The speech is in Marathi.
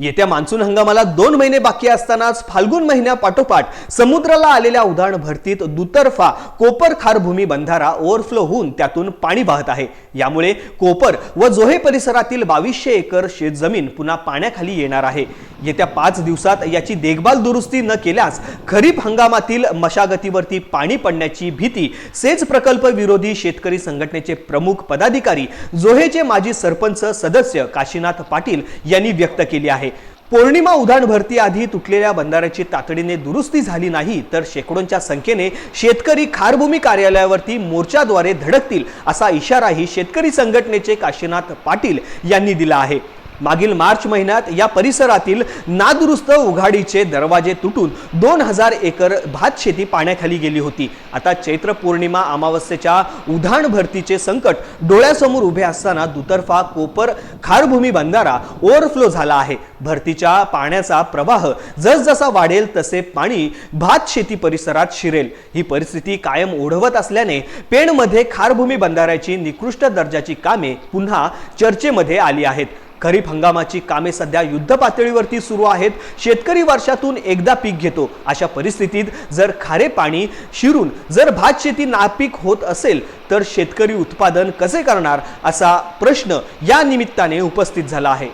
येत्या मान्सून हंगामाला दोन महिने बाकी असतानाच फाल्गुन महिन्यापाठोपाठ समुद्राला आलेल्या उधाण भरतीत दुतर्फा कोपर खारभूमी बंधारा ओव्हरफ्लो होऊन त्यातून पाणी वाहत आहे. यामुळे कोपर व जोहे परिसरातील बावीसशे एकर शेतजमीन पुन्हा पाण्याखाली येणार आहे. येत्या पाच दिवसात याची देखभाल दुरुस्ती न केल्यास खरीप हंगामातील मशागतीवरती पाणी पडण्याची भीती सेच प्रकल्प विरोधी शेतकरी संघटनेचे प्रमुख पदाधिकारी जोहेचे माजी सरपंच सदस्य काशीनाथ पाटील यांनी व्यक्त केली आहे. पौर्णिमा उधाण भरती आधी तुटलेल्या बंधाऱ्याची तातडीने दुरुस्ती झाली नाही तर शेकडोंच्या संख्येने शेतकरी खारभूमी कार्यालयावरती मोर्चाद्वारे धडकतील असा इशाराही शेतकरी संघटनेचे काशीनाथ पाटील यांनी दिला आहे. मागील मार्च महिन्यात या परिसरातील नादुरुस्त उघाडीचे दरवाजे तुटून दोन हजार एकर भात शेती पाण्याखाली गेली होती. आता चैत्र पौर्णिमा अमावस्येच्या उधाण भरतीचे संकट डोळ्यासमोर उभे असताना दुतर्फा कोपर खारभूमी बंधारा ओव्हरफ्लो झाला आहे. भरतीच्या पाण्याचा प्रवाह जसजसा वाढेल तसे पाणी भात शेती परिसरात शिरेल. ही परिस्थिती कायम ओढवत असल्याने पेणमध्ये खारभूमी बंधाऱ्याची निकृष्ट दर्जाची कामे पुन्हा चर्चेमध्ये आली आहेत. खरीप हंगामाची कामे सध्या युद्ध पातळीवरती सुरू आहेत शेतकरी वर्षातून एकदा पीक घेतो अशा परिस्थितीत जर खारे पाणी शिरून जर भात शेती नापीक होत असेल तर शेतकरी उत्पादन कसे करणार असा प्रश्न या निमित्ताने उपस्थित झाला आहे